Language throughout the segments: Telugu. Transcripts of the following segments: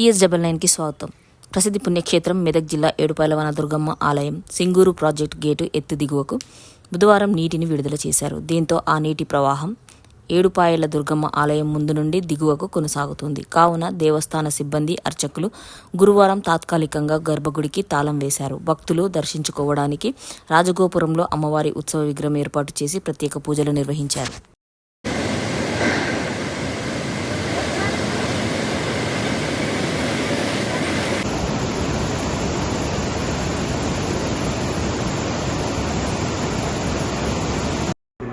టీఎస్ డబల్ నైన్కి స్వాగతం. ప్రసిద్ధి పుణ్యక్షేత్రం మెదక్ జిల్లా ఏడుపాయలవన దుర్గమ్మ ఆలయం సింగూరు ప్రాజెక్ట్ గేటు ఎత్తు దిగువకు బుధవారం నీటిని విడుదల చేశారు. దీంతో ఆ నీటి ప్రవాహం ఏడుపాయల దుర్గమ్మ ఆలయం ముందు నుండి దిగువకు కొనసాగుతుంది. కావున దేవస్థాన సిబ్బంది అర్చకులు గురువారం తాత్కాలికంగా గర్భగుడికి తాళం వేశారు. భక్తులు దర్శించుకోవడానికి రాజగోపురంలో అమ్మవారి ఉత్సవ విగ్రహం ఏర్పాటు చేసి ప్రత్యేక పూజలు నిర్వహించారు.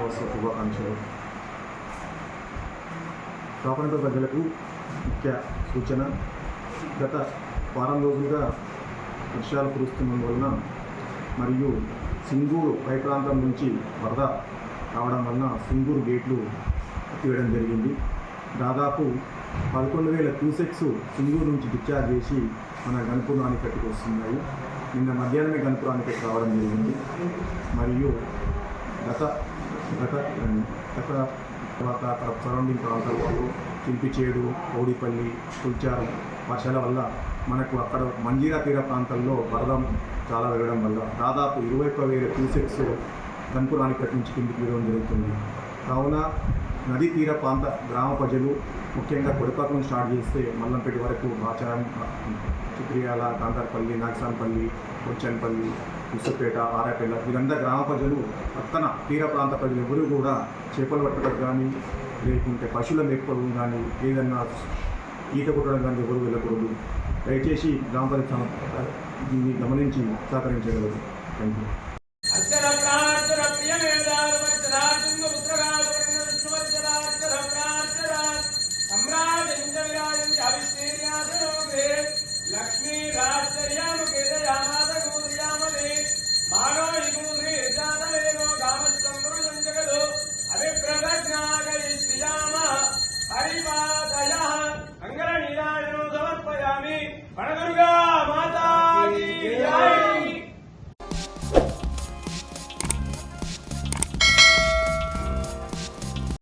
దినోత్సవ శుభాకాంక్షలు ప్రాపంట ప్రజలకు ముఖ్య సూచన గత వారం రోజులుగా వర్షాలు కురుస్తున్నందువలన మరియు సింగూరు పై ప్రాంతం నుంచి వరద రావడం వలన సింగూరు గేట్లు తీయడం జరిగింది. దాదాపు పదకొండు వేల క్యూసెక్స్ సింగూరు నుంచి డిశ్చార్జ్ చేసి మన గణపూర్ ఆనకట్టుకు వస్తున్నాయి నిన్న మధ్యాహ్నమే గణపూర్ ఆనకట్టు రావడం జరిగింది. మరియు గత గత గత తర్వాత అక్కడ సరౌండింగ్ వాళ్ళు చింపిచేడు కోడిపల్లి తుల్చారం వర్షాల వల్ల మనకు అక్కడ మంజీరా తీర ప్రాంతాల్లో వరద చాలా వెళ్ళడం వల్ల దాదాపు ఇరవై ఒక్క వేల క్యూసెక్స్ గన్పూర్ నుంచి కిందికి వెళ్ళడం జరుగుతుంది. కావున నదీ తీర ప్రాంత గ్రామ ప్రజలు ముఖ్యంగా కొడపాకు నుంచి స్టార్ట్ చేస్తే మల్లంపేట వరకు ఆచారం చిత్రియాల కాంతారపల్లి నాగసానపల్లి కొచ్చన్పల్లి ఉసుపేట ఆరాపేట వీరంతా గ్రామ ప్రజలు పక్కన తీర ప్రాంత ప్రజలు ఎవరు కూడా చేపలు పట్టడం కానీ లేకుంటే పశువుల మేపడం కానీ ఏదన్నా ఈత కొట్టడం కానీ ఎవరు వెళ్ళకూడదు. దయచేసి గ్రామ ప్రజలు దీన్ని గమనించి సహకరించగలరు. Thank you పడగలుగా